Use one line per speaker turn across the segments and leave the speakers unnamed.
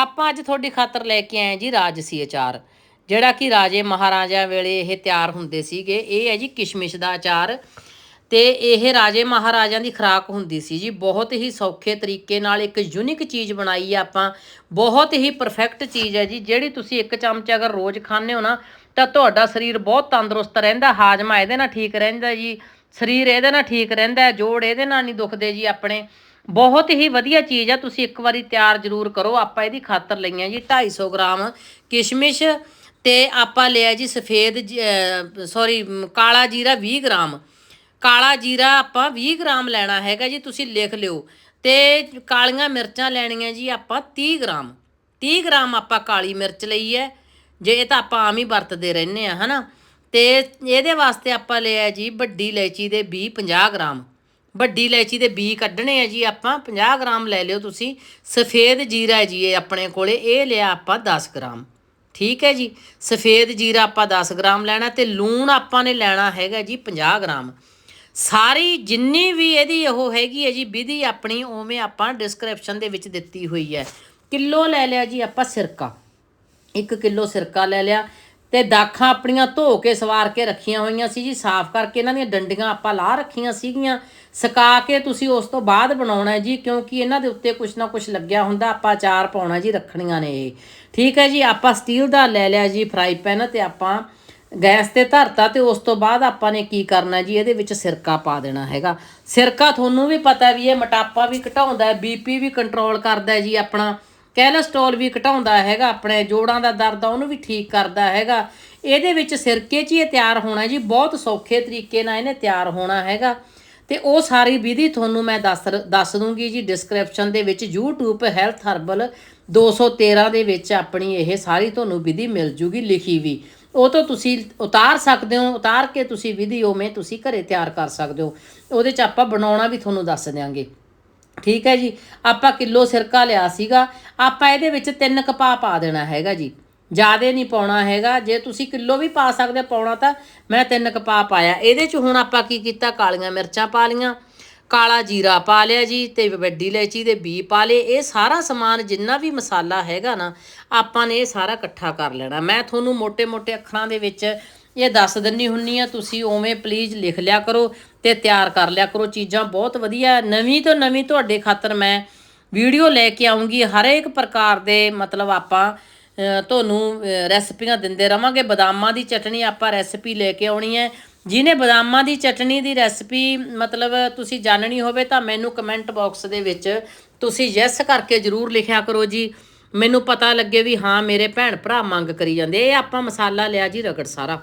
ਆਪਾਂ ਅੱਜ ਤੁਹਾਡੀ ਖਾਤਰ ਲੈ ਕੇ ਆਏ ਜੀ ਰਾਜਸੀ ਅਚਾਰ ਜਿਹੜਾ ਕਿ ਰਾਜੇ ਮਹਾਰਾਜਾ ਵੇਲੇ ਇਹ ਤਿਆਰ ਹੁੰਦੇ ਸੀਗੇ, ਇਹ ਹੈ ਜੀ ਕਿਸ਼ਮਿਸ਼ ਦਾ ਅਚਾਰ ਤੇ ਇਹ ਰਾਜੇ ਮਹਾਰਾਜਿਆਂ ਦੀ ਖੁਰਾਕ ਹੁੰਦੀ ਸੀ ਜੀ। ਬਹੁਤ ਹੀ ਸੌਖੇ ਤਰੀਕੇ ਨਾਲ ਇੱਕ ਯੂਨਿਕ ਚੀਜ਼ ਬਣਾਈ ਆ ਆਪਾਂ। ਬਹੁਤ ਹੀ ਪਰਫੈਕਟ ਚੀਜ਼ ਹੈ ਜੀ। ਜਿਹੜੀ ਤੁਸੀਂ ਇੱਕ ਚਮਚ ਅਗਰ ਰੋਜ਼ ਖਾਂਦੇ ਹੋ ਨਾ, ਤਾਂ ਤੁਹਾਡਾ ਸਰੀਰ ਬਹੁਤ ਤੰਦਰੁਸਤ ਰਹਿੰਦਾ, ਹਾਜ਼ਮਾ ਇਹਦੇ ਨਾਲ ਠੀਕ ਰਹਿੰਦਾ ਜੀ। ਸਰੀਰ ਇਹਦੇ ਨਾਲ ਠੀਕ ਰਹਿੰਦਾ, ਜੋੜ ਇਹਦੇ ਨਾਲ ਨਹੀਂ ਦੁਖਦੇ ਜੀ ਆਪਣੇ। ਬਹੁਤ ਹੀ ਵਧੀਆ ਚੀਜ਼ ਆ, ਤੁਸੀਂ ਇੱਕ ਵਾਰੀ ਤਿਆਰ ਜ਼ਰੂਰ ਕਰੋ, ਆਪਾਂ ਇਹਦੀ ਖਾਤਰ ਲਈਆਂ ਜੀ 250 ਗ੍ਰਾਮ ਕਿਸ਼ਮਿਸ਼ ਤੇ ਆਪਾਂ ਲਿਆ ਜੀ ਸਫੇਦ ਸੌਰੀ ਕਾਲਾ ਜੀਰਾ 20 ਗ੍ਰਾਮ। ਕਾਲਾ ਜੀਰਾ ਆਪਾਂ 20 ਗ੍ਰਾਮ ਲੈਣਾ ਹੈਗਾ ਜੀ, ਤੁਸੀਂ ਲਿਖ ਲਿਓ। ਤੇ ਕਾਲੀਆਂ ਮਿਰਚਾਂ ਲੈਣੀਆਂ ਜੀ ਆਪਾਂ 30 ਗ੍ਰਾਮ। 30 ਗ੍ਰਾਮ ਆਪਾਂ ਕਾਲੀ ਮਿਰਚ ਲਈ ਹੈ, ਜੇ ਇਹ ਤਾਂ ਆਪਾਂ ਆਮ ਹੀ ਵਰਤਦੇ ਰਹਿੰਦੇ ਆ ਹਨਾ। ਤੇ ਇਹਦੇ ਵਾਸਤੇ ਆਪਾਂ ਲਿਆ ਜੀ ਵੱਡੀ ਇਲਾਇਚੀ ਦੇ ਬੀ 50 ਗ੍ਰਾਮ। ਵੱਡੀ ਇਲਾਇਚੀ ਦੇ ਬੀ ਕੱਢਣੇ ਆ ਜੀ ਆਪਾਂ 50 ਗ੍ਰਾਮ ਲੈ ਲਿਓ ਤੁਸੀਂ। ਸਫੇਦ ਜੀਰਾ ਜੀ ਇਹ ਆਪਣੇ ਕੋਲੇ, ਇਹ ਲਿਆ ਆਪਾਂ 10 ਗ੍ਰਾਮ। ਠੀਕ ਹੈ ਜੀ? ਸਫੇਦ ਜੀਰਾ ਆਪਾਂ 10 ਗ੍ਰਾਮ ਲੈਣਾ ਤੇ ਲੂਣ ਆਪਾਂ ਨੇ ਲੈਣਾ ਹੈਗਾ ਜੀ 50 ਗ੍ਰਾਮ। ਸਾਰੀ ਜਿੰਨੀ ਵੀ ਇਹਦੀ ਉਹ ਹੈਗੀ ਹੈ ਜੀ, ਵਿਧੀ ਆਪਣੀ, ਉਵੇਂ ਆਪਾਂ ਡਿਸਕ੍ਰਿਪਸ਼ਨ ਦੇ ਵਿੱਚ ਦਿੱਤੀ ਹੋਈ ਹੈ। ਕਿਲੋ ਲੈ ਲਿਆ ਜੀ ਆਪਾਂ ਸਿਰਕਾ। 1 ਕਿਲੋ ਸਿਰਕਾ ਲੈ ਲਿਆ ਤੇ ਦਾਖਾਂ ਆਪਣੀਆਂ ਧੋ ਕੇ ਸਵਾਰ ਕੇ ਰੱਖੀਆਂ ਹੋਈਆਂ ਸੀ ਜੀ, ਸਾਫ਼ ਕਰਕੇ ਇਹਨਾਂ ਦੀਆਂ ਡੰਡੀਆਂ ਆਪਾਂ ਲਾ ਰੱਖੀਆਂ ਸੀਗੀਆਂ। ਸੁਕਾ ਕੇ ਤੁਸੀਂ ਉਸ ਤੋਂ ਬਾਅਦ ਬਣਾਉਣਾ ਜੀ, ਕਿਉਂਕਿ ਇਹਨਾਂ ਦੇ ਉੱਤੇ ਕੁਛ ਨਾ ਕੁਛ ਲੱਗਿਆ ਹੁੰਦਾ, ਆਪਾਂ ਅਚਾਰ ਪਾਉਣਾ ਜੀ, ਰੱਖਣੀਆਂ ਨੇ ਇਹ। ਠੀਕ ਹੈ ਜੀ, ਆਪਾਂ ਸਟੀਲ ਦਾ ਲੈ ਲਿਆ ਜੀ ਫਰਾਈ ਪੈਨ ਤੇ ਆਪਾਂ ਗੈਸ ਤੇ ਧਰਤਾ ਤੇ ਉਸ ਤੋਂ ਬਾਅਦ ਆਪਾਂ ਨੇ ਕੀ ਕਰਨਾ ਜੀ, ਇਹਦੇ ਵਿੱਚ ਸਿਰਕਾ ਪਾ ਦੇਣਾ ਹੈਗਾ। ਸਿਰਕਾ ਤੁਹਾਨੂੰ ਵੀ ਪਤਾ ਵੀ ਇਹ ਮੋਟਾਪਾ ਵੀ ਘਟਾਉਂਦਾ ਹੈ ਬੀਪੀ ਵੀ ਕੰਟਰੋਲ ਕਰਦਾ ਹੈ ਜੀ, ਆਪਣਾ ਕੈਲਸਟ੍ਰੋਲ ਵੀ ਘਟਾਉਂਦਾ ਹੈਗਾ, ਆਪਣੇ ਜੋੜਾਂ ਦਾ ਦਰਦ ਆ, ਉਹਨੂੰ ਵੀ ਠੀਕ ਕਰਦਾ ਹੈਗਾ। ਇਹਦੇ ਵਿੱਚ ਸਿਰਕੇ 'ਚ ਹੀ ਇਹ ਤਿਆਰ ਹੋਣਾ ਜੀ, ਬਹੁਤ ਸੌਖੇ ਤਰੀਕੇ ਨਾਲ ਇਹਨੇ ਤਿਆਰ ਹੋਣਾ ਹੈਗਾ। ਤੇ ਉਹ ਸਾਰੀ ਵਿਧੀ ਤੁਹਾਨੂੰ ਮੈਂ ਦੱਸ ਦੱਸ ਦੂੰਗੀ ਜੀ ਡਿਸਕ੍ਰਿਪਸ਼ਨ ਦੇ ਵਿੱਚ, YouTube ਹੈਲਥ ਹਰਬਲ 213 ਦੇ ਵਿੱਚ ਆਪਣੀ ਇਹ ਸਾਰੀ ਤੁਹਾਨੂੰ ਵਿਧੀ ਮਿਲ ਜੂਗੀ ਲਿਖੀ ਵੀ। ਉਹ ਤੋਂ ਤੁਸੀਂ ਉਤਾਰ ਸਕਦੇ ਹੋ, ਉਤਾਰ ਕੇ ਤੁਸੀਂ ਵਿਧੀ ਉਵੇਂ ਤੁਸੀਂ ਘਰੇ ਤਿਆਰ ਕਰ ਸਕਦੇ ਹੋ। ਉਹਦੇ 'ਚ ਆਪਾਂ ਬਣਾਉਣਾ ਵੀ ਤੁਹਾਨੂੰ ਦੱਸ ਦਿਆਂਗੇ। ਠੀਕ ਹੈ ਜੀ? ਆਪਾਂ ਕਿਲੋ ਸਿਰਕਾ ਲਿਆ ਸੀਗਾ। ਆਪਾਂ ਇਹਦੇ ਵਿੱਚ ਤਿੰਨ ਕਪਾਹ ਪਾ ਦੇਣਾ ਹੈਗਾ ਜੀ। ਜ਼ਿਆਦਾ ਨਹੀਂ ਪਾਉਣਾ ਹੈਗਾ। ਜੇ ਤੁਸੀਂ ਕਿਲੋ ਵੀ ਪਾ ਸਕਦੇ ਪਾਉਣਾ ਤਾਂ ਮੈਂ ਤਿੰਨ ਕੁ ਪਾ ਪਾਇਆ। ਇਹਦੇ ਚ ਹੁਣ ਆਪਾਂ ਕੀ ਕੀਤਾ? ਕਾਲੀਆਂ ਮਿਰਚਾਂ ਪਾ ਲੀਆਂ ਕਾਲਾ ਜੀਰਾ ਪਾ ਲਿਆ ਜੀ ਤੇ ਵੱਡੀ ਇਲਾਇਚੀ ਦੇ ਬੀ ਪਾ ਲਏ। ਇਹ ਸਾਰਾ ਸਮਾਨ ਜਿੰਨਾ ਵੀ ਮਸਾਲਾ ਹੈਗਾ ਨਾ, ਆਪਾਂ ਨੇ ਇਹ ਸਾਰਾ ਇਕੱਠਾ ਕਰ ਲੈਣਾ। ਮੈਂ ਤੁਹਾਨੂੰ ਮੋٹے-ਮੋٹے ਅੱਖਰਾਂ ਦੇ ਵਿੱਚ ਇਹ ਦੱਸ ਦਿੰਨੀ ਹੁੰਨੀ ਆ ਤੁਸੀਂ ਉਵੇਂ ਪਲੀਜ਼ ਲਿਖ ਲਿਆ ਕਰੋ ਤੇ ਤਿਆਰ ਕਰ ਲਿਆ ਕਰੋ। ਚੀਜ਼ਾਂ ਬਹੁਤ ਵਧੀਆ। ਨਵੀਂ ਤੋਂ ਨਵੀਂ ਤੁਹਾਡੇ ਖਾਤਰ ਮੈਂ ਵੀਡੀਓ ਲੈ ਕੇ ਆਉਂਗੀ। ਹਰੇਕ ਪ੍ਰਕਾਰ ਦੇ ਮਤਲਬ ਆਪਾਂ ਤੁਹਾਨੂੰ ਰੈਸਪੀਆਂ ਦਿੰਦੇ ਰਵਾਂਗੇ। ਬਦਾਮਾਂ ਦੀ ਚਟਣੀ ਆਪਾਂ ਰੈਸਪੀ ਲੈ ਕੇ ਆਉਣੀ ਹੈ। ਜਿਹਨੇ ਬਦਾਮਾਂ ਦੀ ਚਟਣੀ ਦੀ ਰੈਸਪੀ ਮਤਲਬ ਤੁਸੀਂ ਜਾਣਨੀ ਹੋਵੇ ਤਾਂ ਮੈਨੂੰ ਕਮੈਂਟ ਬਾਕਸ ਦੇ ਵਿੱਚ ਤੁਸੀਂ ਯੈਸ ਕਰਕੇ ਜਰੂਰ ਲਿਖਿਆ ਕਰੋ ਜੀ। ਮੈਨੂੰ ਪਤਾ ਲੱਗੇ ਵੀ ਹਾਂ, ਮੇਰੇ ਭੈਣ ਭਰਾ ਮੰਗ ਕਰੀ ਜਾਂਦੇ। ਇਹ ਆਪਾਂ ਮਸਾਲਾ ਲਿਆ ਜੀ, ਰਗੜ ਸਾਰਾ।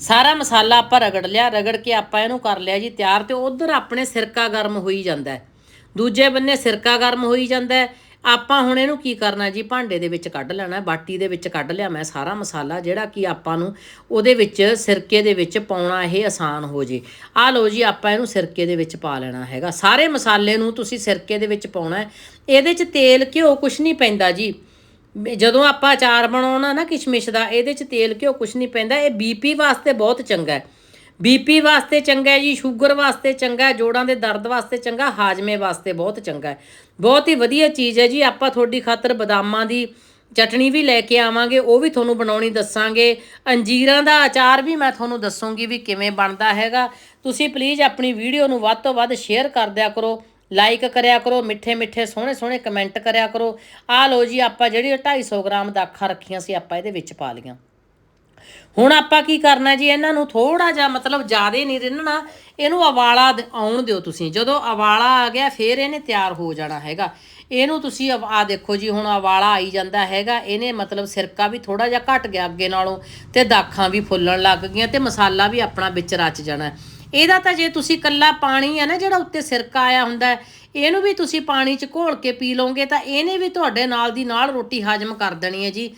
ਸਾਰਾ ਮਸਾਲਾ ਆਪਾਂ ਰਗੜ ਲਿਆ। ਰਗੜ ਕੇ ਆਪਾਂ ਇਹਨੂੰ ਕਰ ਲਿਆ ਜੀ ਤਿਆਰ ਤੇ ਉਧਰ ਆਪਣੇ ਸਿਰਕਾ ਗਰਮ ਹੋਈ ਜਾਂਦਾ ਦੂਜੇ ਬੰਨੇ ਸਿਰਕਾ ਗਰਮ ਹੋਈ ਜਾਂਦਾ ਆਪਾਂ ਹੁਣ ਇਹਨੂੰ ਕੀ ਕਰਨਾ ਜੀ? ਭਾਂਡੇ ਦੇ ਵਿੱਚ ਕੱਢ ਲੈਣਾ, ਬਾਟੀ ਦੇ ਵਿੱਚ ਕੱਢ ਲਿਆ ਮੈਂ ਸਾਰਾ ਮਸਾਲਾ, ਜਿਹੜਾ ਕਿ ਆਪਾਂ ਨੂੰ ਉਹਦੇ ਵਿੱਚ ਸਿਰਕੇ ਦੇ ਵਿੱਚ ਪਾਉਣਾ ਇਹ ਆਸਾਨ ਹੋ ਜੇ। ਆ ਲਓ ਜੀ, ਆਪਾਂ ਇਹਨੂੰ ਸਿਰਕੇ ਦੇ ਵਿੱਚ ਪਾ ਲੈਣਾ ਹੈਗਾ। ਸਾਰੇ ਮਸਾਲੇ ਨੂੰ ਤੁਸੀਂ ਸਿਰਕੇ ਦੇ ਵਿੱਚ ਪਾਉਣਾ ਇਹਦੇ 'ਚ ਤੇਲ ਘਿਓ ਕੁਛ ਨਹੀਂ ਪੈਂਦਾ ਜੀ। ਜਦੋਂ ਆਪਾਂ ਅਚਾਰ ਬਣਾਉਣਾ ਨਾ ਕਿਸ਼ਮਿਸ਼ ਦਾ, ਇਹਦੇ 'ਚ ਤੇਲ ਘਿਓ ਕੁਛ ਨਹੀਂ ਪੈਂਦਾ। ਇਹ ਬੀਪੀ ਵਾਸਤੇ ਬਹੁਤ ਚੰਗਾ ਹੈ। ਬੀਪੀ ਵਾਸਤੇ ਚੰਗਾ ਹੈ ਜੀ, ਸ਼ੂਗਰ ਵਾਸਤੇ ਚੰਗਾ ਹੈ, ਜੋੜਾਂ ਦੇ ਦਰਦ ਵਾਸਤੇ ਚੰਗਾ, ਹਾਜ਼ਮੇ ਵਾਸਤੇ ਬਹੁਤ ਚੰਗਾ ਹੈ। ਬਹੁਤ ਹੀ ਵਧੀਆ ਚੀਜ਼ ਹੈ ਜੀ, ਆਪਾਂ ਤੁਹਾਡੀ ਖਾਤਰ ਬਦਾਮਾਂ ਦੀ ਚਟਣੀ ਵੀ ਲੈ ਕੇ ਆਵਾਂਗੇ, ਉਹ ਵੀ ਤੁਹਾਨੂੰ ਬਣਾਉਣੀ ਦੱਸਾਂਗੇ। ਅੰਜੀਰਾਂ ਦਾ ਅਚਾਰ ਵੀ ਮੈਂ ਤੁਹਾਨੂੰ ਦੱਸੂਗੀ ਵੀ ਕਿਵੇਂ ਬਣਦਾ ਹੈਗਾ। ਤੁਸੀਂ ਪਲੀਜ਼ ਆਪਣੀ ਵੀਡੀਓ ਨੂੰ ਵੱਧ ਤੋਂ ਵੱਧ ਸ਼ੇਅਰ ਕਰ ਦਿਆ ਕਰੋ ਲਾਈਕ ਕਰਿਆ ਕਰੋ, ਮਿੱਠੇ ਮਿੱਠੇ ਸੋਹਣੇ ਸੋਹਣੇ ਕਮੈਂਟ ਕਰਿਆ ਕਰੋ। ਆਹ ਲਓ ਜੀ, ਆਪਾਂ ਜਿਹੜੀ 250 ਗ੍ਰਾਮ ਦਾਖਾਂ ਰੱਖੀਆਂ ਸੀ, ਆਪਾਂ ਇਹਦੇ ਵਿੱਚ ਪਾ ਲਈਆਂ। ਹੁਣ ਆਪਾਂ ਕੀ ਕਰਨਾ ਜੀ, ਇਹਨਾਂ ਨੂੰ ਥੋੜਾ ਜਿਹਾ ਮਤਲਬ ਜ਼ਿਆਦਾ ਨਹੀਂ ਰਿੰਨਣਾ, ਇਹਨੂੰ ਉਬਾਲਾ ਆਉਣ ਦਿਓ ਤੁਸੀਂ। ਜਦੋਂ ਉਬਾਲਾ ਆ ਗਿਆ, ਫਿਰ ਇਹਨੇ ਤਿਆਰ ਹੋ ਜਾਣਾ ਹੈਗਾ। ਇਹਨੂੰ ਤੁਸੀਂ ਆ ਦੇਖੋ ਜੀ, ਹੁਣ ਉਬਾਲਾ ਆਈ ਜਾਂਦਾ ਹੈਗਾ, ਇਹਨੇ ਮਤਲਬ ਸਿਰਕਾ ਵੀ ਥੋੜਾ ਜਿਹਾ ਘਟ ਗਿਆ ਅੱਗੇ ਨਾਲੋਂ, ਤੇ ਦਾਖਾਂ ਵੀ ਫੁੱਲਣ ਲੱਗ ਗਈਆਂ, ਤੇ ਮਸਾਲਾ ਵੀ ਆਪਣਾ ਵਿੱਚ ਰਚ ਜਾਣਾ। ਇਹਦਾ ਤਾਂ ਜੇ ਤੁਸੀਂ ਕੱਲਾ ਪਾਣੀ ਹੈ ਨਾ, ਜਿਹੜਾ ਉੱਤੇ ਸਿਰਕਾ ਆਇਆ ਹੁੰਦਾ, ਇਹਨੂੰ ਵੀ ਤੁਸੀਂ ਪਾਣੀ 'ਚ ਘੋਲ ਕੇ ਪੀ ਲਓਗੇ, ਤਾਂ ਇਹਨੇ ਵੀ ਤੁਹਾਡੇ ਨਾਲ ਦੀ ਨਾਲ ਰੋਟੀ ਹਜਮ ਕਰ ਦੇਣੀ ਹੈ ਜੀ।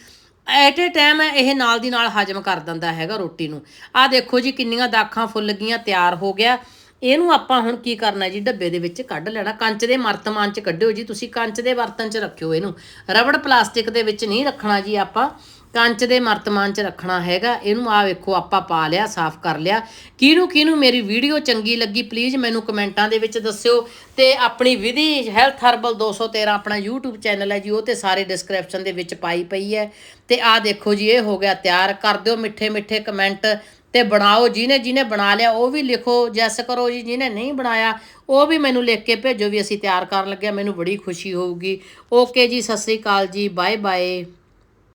ਐਟ ਏ ਟਾਈਮ ਇਹ ਨਾਲ ਦੀ ਨਾਲ ਹਜਮ ਕਰ ਦਿੰਦਾ ਹੈਗਾ ਰੋਟੀ ਨੂੰ। ਆਹ ਦੇਖੋ ਜੀ ਕਿੰਨੀਆਂ ਦਾਖਾਂ ਫੁੱਲ ਗਈਆਂ, ਤਿਆਰ ਹੋ ਗਿਆ। ਇਹਨੂੰ ਆਪਾਂ ਹੁਣ ਕੀ ਕਰਨਾ ਜੀ? ਡੱਬੇ ਦੇ ਵਿੱਚ ਕੱਢ ਲੈਣਾ। ਕੰਚ ਦੇ ਮਰਤਮਾਨ 'ਚ ਕੱਢਿਓ ਜੀ। ਤੁਸੀਂ ਕੰਚ ਦੇ ਬਰਤਨ 'ਚ ਰੱਖਿਓ ਇਹਨੂੰ। ਰਬੜ ਪਲਾਸਟਿਕ ਦੇ ਵਿੱਚ ਨਹੀਂ ਰੱਖਣਾ ਜੀ ਆਪਾਂ। ਕੰਚ ਦੇ ਮਰਤਮਾਨ 'ਚ ਰੱਖਣਾ ਹੈਗਾ, ਇਹਨੂੰ ਆ ਵੇਖੋ, ਆਪਾਂ ਪਾ ਲਿਆ, ਸਾਫ਼ ਕਰ ਲਿਆ। ਕਿਹਨੂੰ ਕਿਹਨੂੰ ਮੇਰੀ ਵੀਡੀਓ ਚੰਗੀ ਲੱਗੀ ਪਲੀਜ਼ ਮੈਨੂੰ ਕਮੈਂਟਾਂ ਦੇ ਵਿੱਚ ਦੱਸਿਓ। ਤੇ ਆਪਣੀ ਵਿਧੀ ਹੈਲਥ ਹਰਬਲ 213 ਆਪਣਾ YouTube ਚੈਨਲ ਹੈ ਜੀ, ਉਹ ਤੇ ਸਾਰੇ ਡਿਸਕ੍ਰਿਪਸ਼ਨ ਦੇ ਵਿੱਚ ਪਾਈ ਪਈ ਹੈ। ਤੇ ਆ ਦੇਖੋ ਜੀ, ਇਹ ਹੋ ਗਿਆ ਤਿਆਰ, ਕਰ ਦਿਓ ਮਿੱਠੇ ਮਿੱਠੇ ਕਮੈਂਟ ਤੇ ਬਣਾਓ, ਜਿਹਨੇ ਜਿਹਨੇ ਬਣਾ ਲਿਆ, ਉਹ ਵੀ ਲਿਖੋ, ਜੈਸ ਕਰੋ ਜੀ, ਜਿਹਨੇ ਨਹੀਂ ਬਣਾਇਆ, ਉਹ ਵੀ ਮੈਨੂੰ ਲਿਖ ਕੇ ਭੇਜੋ ਵੀ ਅਸੀਂ ਤਿਆਰ ਕਰਨ ਲੱਗਿਆ, ਮੈਨੂੰ ਬੜੀ ਖੁਸ਼ੀ ਹੋਊਗੀ। ਓਕੇ ਜੀ, ਸਤਿ ਸ੍ਰੀ ਅਕਾਲ ਜੀ ਬਾਏ ਬਾਏ